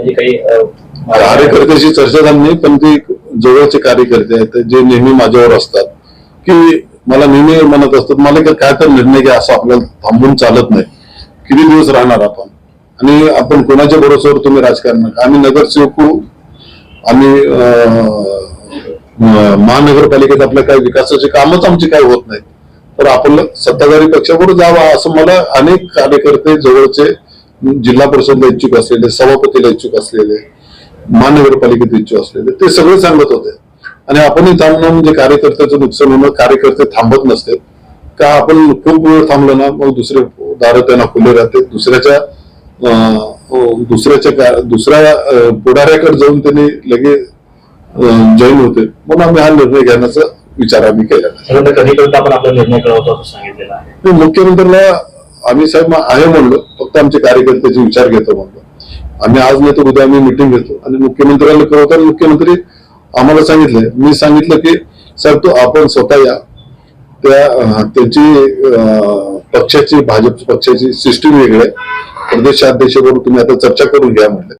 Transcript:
जे काही कार्यकर्त्याशी चर्चा झाली नाही पण ते जवळचे कार्यकर्ते आहेत जे नेहमी माझ्यावर असतात की मला नेहमी म्हणत असतात मला काय तर निर्णय घ्या असं आपल्याला थांबून चालत नाही. किती दिवस राहणार आपण? आणि आपण कोणाच्या भरोश्यावर तुम्ही राजकारण आम्ही नगरसेवक आम्ही अं, महानगरपालिकेत आपल्या काही विकासाचे कामच आमचे काही होत नाहीत. तर आपण सत्ताधारी पक्षाकडे जावा असं मला अनेक कार्यकर्ते जवळचे जिल्हा परिषदला इच्छुक असलेले सभापतीला इच्छुक असलेले महानगरपालिकेत इच्छुक असलेले ते सगळे सांगत होते. आणि आपणही थांबणं म्हणजे कार्यकर्त्याचं नुकसान होणं कार्यकर्ते थांबत नसते का आपण खूप वेळ थांबलो ना मग दुसरे दार त्यांना खुले राहते. दुसऱ्याच्या अं, दुसऱ्याच्या दुसऱ्या पुढाऱ्याकडे जाऊन त्यांनी लगेच जॉईन होते. म्हणून आम्ही हा निर्णय घेण्याचा विचार आम्ही केला. त्यानंतर कधीपर्यंत आपण आपला निर्णय कळवतो असं सांगितलेलं मुख्यमंत्र्यांना आम्ही साहेब आहे म्हणलो. फक्त आमचे कार्यकर्त्याचे विचार घेतो म्हणतो. आम्ही आज नाही तर उद्या आम्ही मिटिंग घेतो. आणि मुख्यमंत्र्यांना कळवताना मुख्यमंत्री आम्हाला सांगितलं मी सांगितलं की सर तो आपण स्वतः या. त्या त्याची त्यांची पक्षाची भाजप पक्षाची सिस्टीम वेगळी आहे. प्रदेशाध्यक्षकडून तुम्ही आता चर्चा करून घ्या म्हणले.